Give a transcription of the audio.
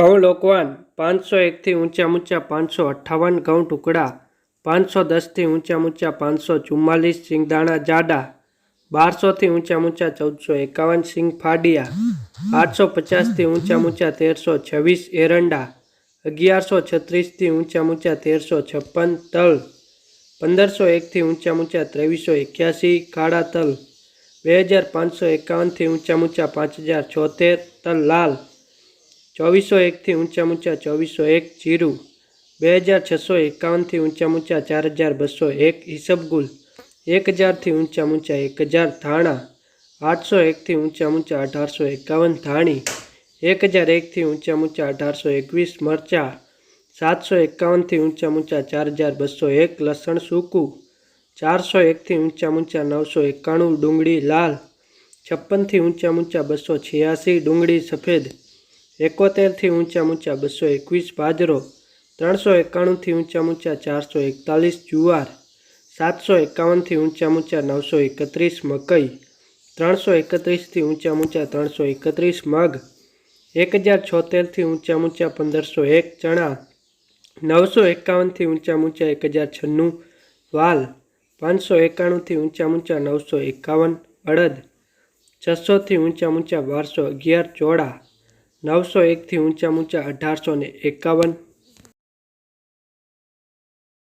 ઘઉં લોકવાન પાંચસો એકથી ઊંચા ઊંચા પાંચસો અઠ્ઠાવન ઘઉં ટુકડા, પાંચસો દસથી ઊંચા ઊંચા પાંચસો ચુમ્માલીસ સિંગદાણા જાડા, બારસોથી ઊંચા ઊંચા ચૌદસો એકાવન સિંગ ફાડિયા, આઠસો પચાસથી ઊંચા ઊંચા તેરસો છવ્વીસ એરંડા, અગિયારસો છત્રીસથી ઊંચા ઊંચા તેરસો છપ્પન તલ, પંદરસો એકથી ઊંચા ઊંચા ત્રેવીસો એક્યાસી કાળા તલ, બે હજાર પાંચસો એકાવનથી ઊંચા ઊંચા પાંચ હજાર છોતેર તલ લાલ ચોવીસો એકથી ઊંચા ઊંચા ચોવીસો એક જીરું બે હજાર છસો એકાવનથી ઊંચા ઊંચા ચાર હજાર બસો એક ઈસબગુલ એક હજારથી ઊંચા ઊંચા એક હજાર ધાણા આઠસો એકથી ઊંચા ઊંચા અઢારસો એકાવન ધાણી એક હજાર એકથી ઊંચા ઊંચા અઢારસો એકવીસ મરચાં સાતસો એકાવનથી ઊંચા ઊંચા ચાર હજાર બસો એક લસણ સૂકું ચારસો એકથી ઊંચા ઊંચા નવસો એકાણું ડુંગળી લાલ છપ્પનથી ઊંચા ઊંચા બસો છ્યાસી ડુંગળી સફેદ એકોતેરથી ઊંચા ઊંચા બસો એકવીસ બાજરો, ત્રણસો એકાણુંથી ઊંચા ઊંચા ચારસો એકતાલીસ જુવાર, સાતસો એકાવનથી ઊંચા ઊંચા નવસો એકત્રીસ મકઈ, ત્રણસો એકત્રીસથી ઊંચા ઊંચા ત્રણસો એકત્રીસ મગ, એક હજાર છોતેરથી ઊંચા ઊંચા પંદરસો એક ચણા, નવસો એકાવનથી ઊંચા ઊંચા એક હજાર છન્નું વાલ, પાંચસો એકાણુંથી ઊંચા ઊંચા નવસો એકાવન અડદ છસોથી ઊંચા ઊંચા બારસો અગિયાર ચોળા નવસો એકથી ઊંચા ઊંચા અઢારસો ને એકાવન